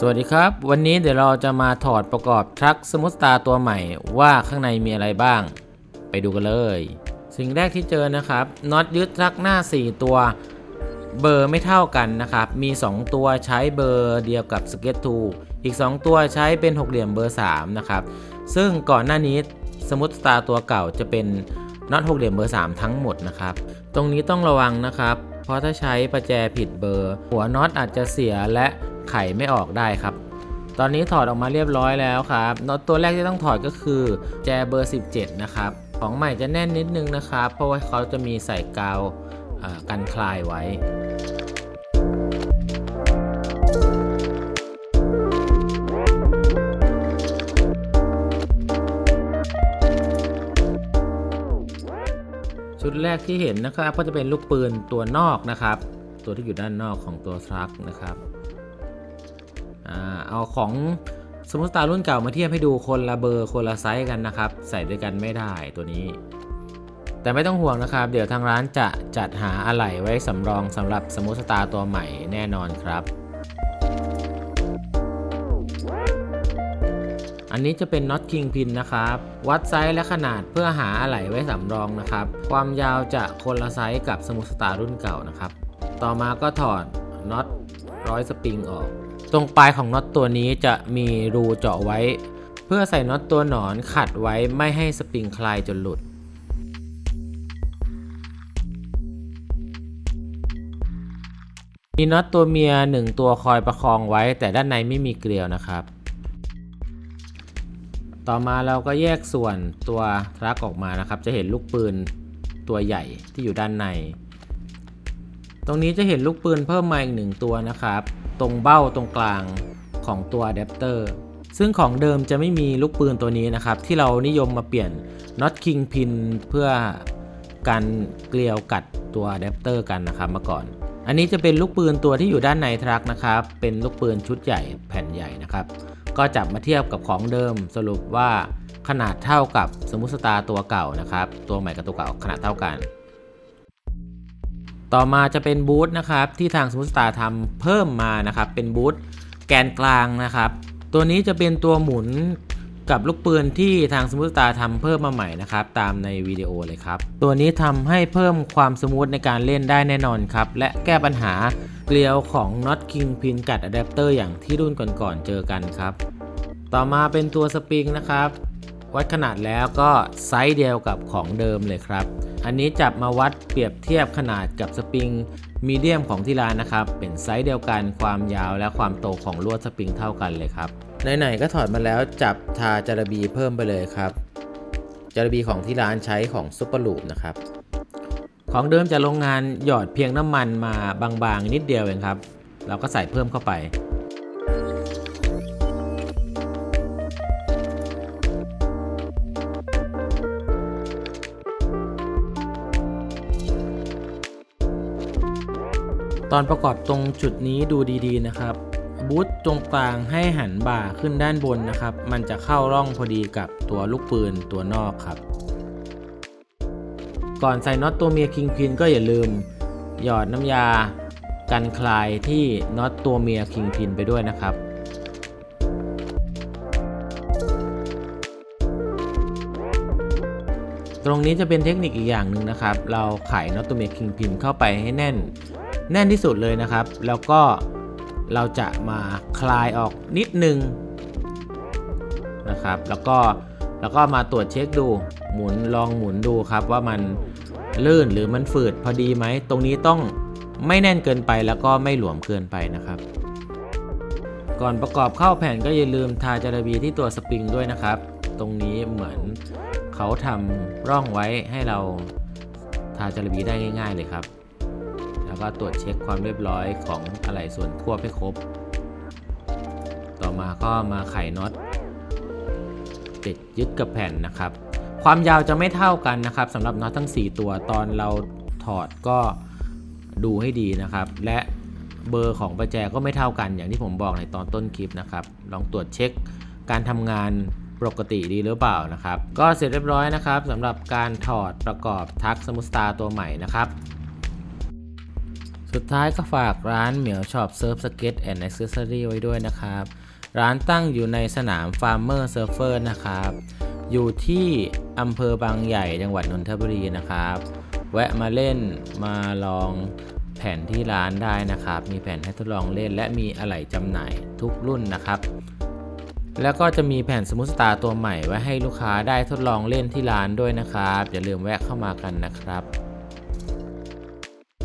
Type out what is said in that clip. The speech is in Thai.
สวัสดีครับ วันนี้เดี๋ยวเราจะมาถอดประกอบทรัคสมุทตาร์ตัวใหม่ว่าข้างในมีอะไรบ้าง ไปดูกันเลย สิ่งแรกที่เจอนะครับน็อตยึดทรัคหน้า 4 ตัว เบอร์ไม่เท่ากันนะครับ มี 2 ตัวใช้เบอร์เดียวกับสเก็ตทูอีก 2 ตัวใช้เป็นหกเหลี่ยมเบอร์ 3 นะครับ ซึ่งก่อนหน้านี้สมุทตาร์ตัวเก่าจะเป็นน็อตหกเหลี่ยมเบอร์ 3 ทั้งหมดนะครับ ตรงนี้ต้องระวังนะครับ เพราะถ้าใช้ประแจผิดเบอร์ หัวน็อตอาจจะเสียและไขไม่ออกได้ครับ ตอนนี้ถอดออกมาเรียบร้อยแล้วครับน็อตตัวแรกที่ต้องถอดก็คือแจเบอร์ 17 นะครับ ของใหม่จะแน่นนิดนึงนะครับ เพราะว่าเขาจะมีใส่กาวกันคลายไว้ ชุดแรกที่เห็นนะครับก็จะเป็นลูกปืนตัวนอกนะครับ ตัวที่อยู่ด้านนอกของตัวทรัคนะครับอเอาของสมุทตารุ่นเก่ามาเทียบให้ดูคนละเบอร์คนละไซส์กันนะครับ ใส่ด้วยกันไม่ได้ตัวนี้ แต่ไม่ต้องห่วงนะครับ เดี๋ยวทางร้านจะจัดหาอะไหล่ไว้สำรองสำหรับสมุทตาตัวใหม่แน่นอนครับ อันนี้จะเป็นน็อตคิงพินนะครับ วัดไซส์และขนาดเพื่อหาอะไหล่ไว้สำรองนะครับ ความยาวจะคนละไซส์กับสมุสตาร์รุ่นเก่านะครับ ต่อมาก็ถอดน็อตร้อยสปริงออก ตรงปลายของน็อตตัวนี้จะมีรูเจาะไว้ เพื่อใส่น็อตตัวหนอนขัดไว้ไม่ให้สปริงคลายจนหลุดมีน็อตตัวเมียหนึ่งตัวคอยประคองไว้แต่ด้านในไม่มีเกลียวนะครับ ต่อมาเราก็แยกส่วนตัวทรัคออกมานะครับ จะเห็นลูกปืนตัวใหญ่ที่อยู่ด้านใน ตรงนี้จะเห็นลูกปืนเพิ่มมาอีกหนึ่งตัวนะครับ ตรงเบ้าตรงกลางของตัวอะแดปเตอร์ซึ่งของเดิมจะไม่มีลูกปืนตัวนี้นะครับ ที่เรานิยมมาเปลี่ยนน็อตคิงพินเพื่อการเกลียวกัดตัวอะแดปเตอร์กันนะครับเมื่อก่อน อันนี้จะเป็นลูกปืนตัวที่อยู่ด้านในทรัคนะครับ เป็นลูกปืนชุดใหญ่แผ่นใหญ่นะครับ ก็จับมาเทียบกับของเดิมสรุปว่าขนาดเท่ากับสมุสตาตัวเก่านะครับ ตัวใหม่กับตัวเก่าขนาดเท่ากัน ต่อมาจะเป็นบูธนะครับที่ทางสมุสตาทำเพิ่มมานะครับ เป็นบูธแกนกลางนะครับ ตัวนี้จะเป็นตัวหมุน กับลูกปืนที่ทางสมุทตาทำเพิ่มมาใหม่นะครับ ตามในวิดีโอเลยครับ ตัวนี้ทำให้เพิ่มความสมูทในการเล่นได้แน่นอนครับ และแก้ปัญหาเกลียวของน็อตคิงพินกัดอะแดปเตอร์อย่างที่รุ่นก่อนๆเจอกันครับ ต่อมาเป็นตัวสปริงนะครับ วัดขนาดแล้วก็ไซส์เดียวกับของเดิมเลยครับ อันนี้จับมาวัดเปรียบเทียบขนาดกับสปริงมีเดียมของที่ร้านนะครับ เป็นไซส์เดียวกันความยาวและความโตของลวดสปริงเท่ากันเลยครับ ไหนๆก็ถอดมาแล้วจับทาจารบีเพิ่มไปเลยครับ จารบีของที่ร้านใช้ของซุปเปอร์ลูปนะครับ ของเดิมจากโรงงานหยอดเพียงน้ำมันมาบางๆ นิดเดียวเองครับ เราก็ใส่เพิ่มเข้าไปตอนประกอบตรงจุดนี้ดูดีๆนะครับ บูทตรงกลางให้หันบ่าขึ้นด้านบนนะครับ มันจะเข้าร่องพอดีกับตัวลูกปืนตัวนอกครับ ก่อนใส่น็อตตัวเมียคิงพินก็อย่าลืม หยอดน้ำยากันคลายที่น็อตตัวเมียคิงพินไปด้วยนะครับตรงนี้จะเป็นเทคนิคอีกอย่างหนึ่งนะครับ เราไขน็อตตัวเมียคิงพินเข้าไปให้แน่น แน่นที่สุดเลยนะครับ แล้วก็ เราจะมาคลายออกนิดนึงนะครับ แล้วก็แล้วก็มาตรวจเช็คดูหมุนลองหมุนดูครับว่ามันลื่นหรือมันฝืดพอดีไหม ตรงนี้ต้องไม่แน่นเกินไปแล้วก็ไม่หลวมเกินไปนะครับ ก่อนประกอบเข้าแผ่นก็อย่าลืมทาจาระบีที่ตัวสปริงด้วยนะครับ ตรงนี้เหมือนเขาทำร่องไว้ให้เราทาจาระบีได้ง่าย ๆ เลยครับ แล้วก็ตรวจเช็คความเรียบร้อยของอะไหล่ส่วนควบให้ครบ ต่อมาก็มาไขน็อตติดยึดกับแผ่นนะครับ ความยาวจะไม่เท่ากันนะครับสำหรับน็อตทั้ง 4 ตัวตอนเราถอดก็ดูให้ดีนะครับ และเบอร์ของประแจก็ไม่เท่ากัน อย่างที่ผมบอกในตอนต้นคลิปนะครับ ลองตรวจเช็คการทำงานปกติดีหรือเปล่านะครับ ก็เสร็จเรียบร้อยนะครับสำหรับการถอดประกอบทักสมุสตาตัวใหม่นะครับ สุดท้ายก็ฝากร้านเหมียวช็อปเซิร์ฟสเก็ตแอนด์อ c เซสซอรี่ไว้ด้วยนะครับ ร้านตั้งอยู่ในสนามฟาร์มเมอร์เซิร์ฟเฟอร์นะครับ อยู่ที่อำเภอบางใหญ่จังหวัดนนทบุรีนะครับ แวะมาเล่นมาลองแผ่นที่ร้านได้นะครับ มีแผ่นให้ทดลองเล่น และมีอะไหล่จำหน่ายทุกรุ่นนะครับ แล้วก็จะมีแผ่นสมุสตาร์ตัวใหม่ไว้ให้ลูกค้าได้ทดลองเล่นที่ร้านด้วยนะครับ อย่าลืมแวะเข้ามากันนะครับ